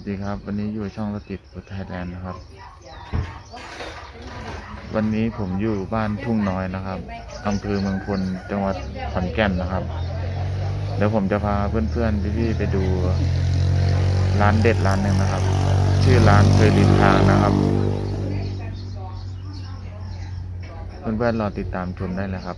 วัสดีครับ วันนี้อยู่ช่องรถติดฟุตไทยแลนด์นะครับ วันนี้ผมอยู่บ้านทุ่งน้อยนะครับอำเภอเมืองพลจังหวัดขอนแก่นนะครับ เดี๋ยวผมจะพาเพื่อนๆพี่ๆไปดูร้านเด็ดร้านหนึ่งนะครับ ชื่อร้านเคยริมทางนะครับ เพื่อนๆรอติดตามชมได้เลยครับ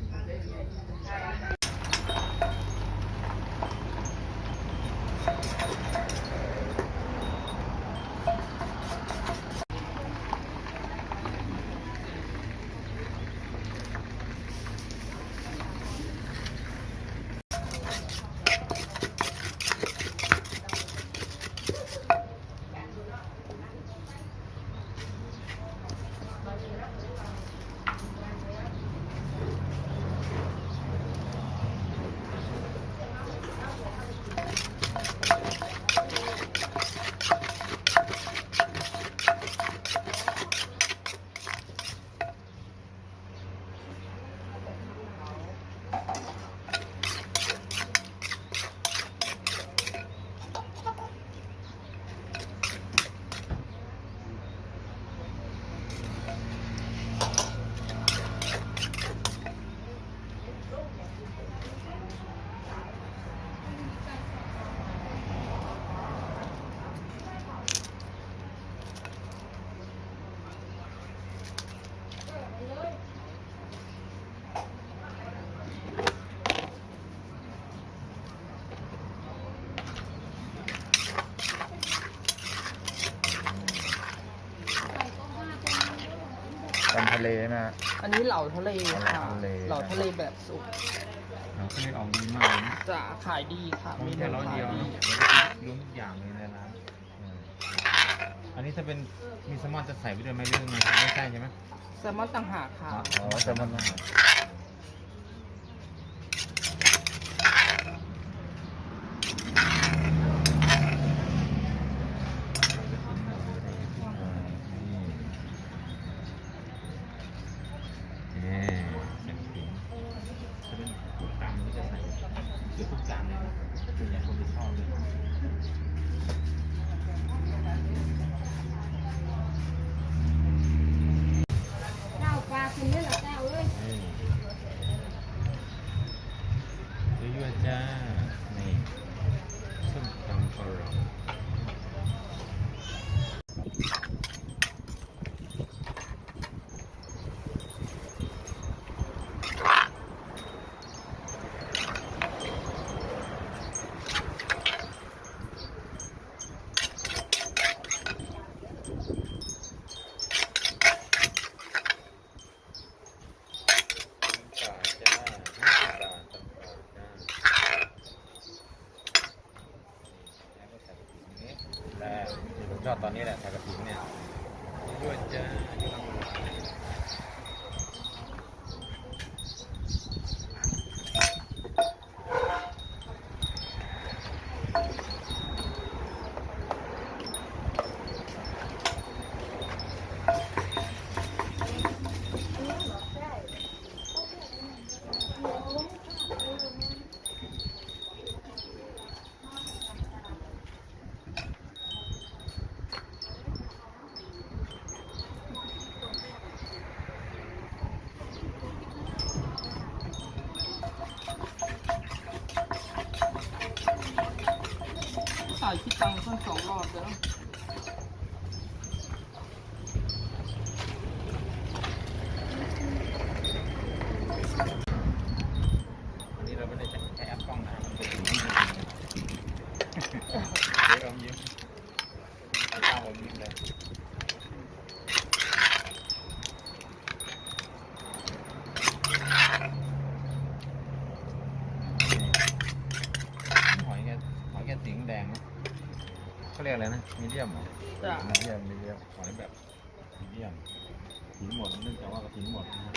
ตำทะเลนะฮะอันนี้เหล่าทะเลค่ะ เหลาทะเลเหล่าทะเลแบบสุกเราก็เลยออกดีมากเลยนะจะขายดีค่ะมีมีแค่นูร้อยขาเดียยวดีนะแล้วก็รวมทุกอย่างเลยในร้านอืมอันนี้ถ้าเป็นมีแซลมอนจะใส่ไปด้วยไหมหรือไงไม่ใช่ใช่ไหมแซลมอนต่างหากค่ะอ๋อแซลมอนนะ นี่เส้นผิงจะเป็นทุกจานนี้จะใส่เกือบทุกจานเลยนะส่วนใหญ่คนจะชอบเลย เจ้าปลาคุณนี่แหละเจ้าเอ้ย นี่ยั่วๆจ้า นี่ส้มตำปลาร้า ปลาจ้าห้าสิบบาทตำปลาจ้าแล้วก็ใส่กระถิ่นนี้แล้วที่ผม ชอบตอนนี้แหละใส่กระถิ่นเนี่ยด้วยจ้าายคิดตังค์ต้นสองรอบแล้ววันนี้เราไม่ได้ใช้แอปกล้องนะมันเป็นสิ่งที่ดีเดี๋ยวอมยิ้มไม่กล้าอมยิ้มเลย หอยแกหอยแกสีแดงนะ เขาเรียกอะไรนะมีเดียมเหรอจ้ะ มีเดียมมีเดียมหอยแบบมีเดียมสีหมดเนื่องจากว่ากระถิ่นหมดนะครั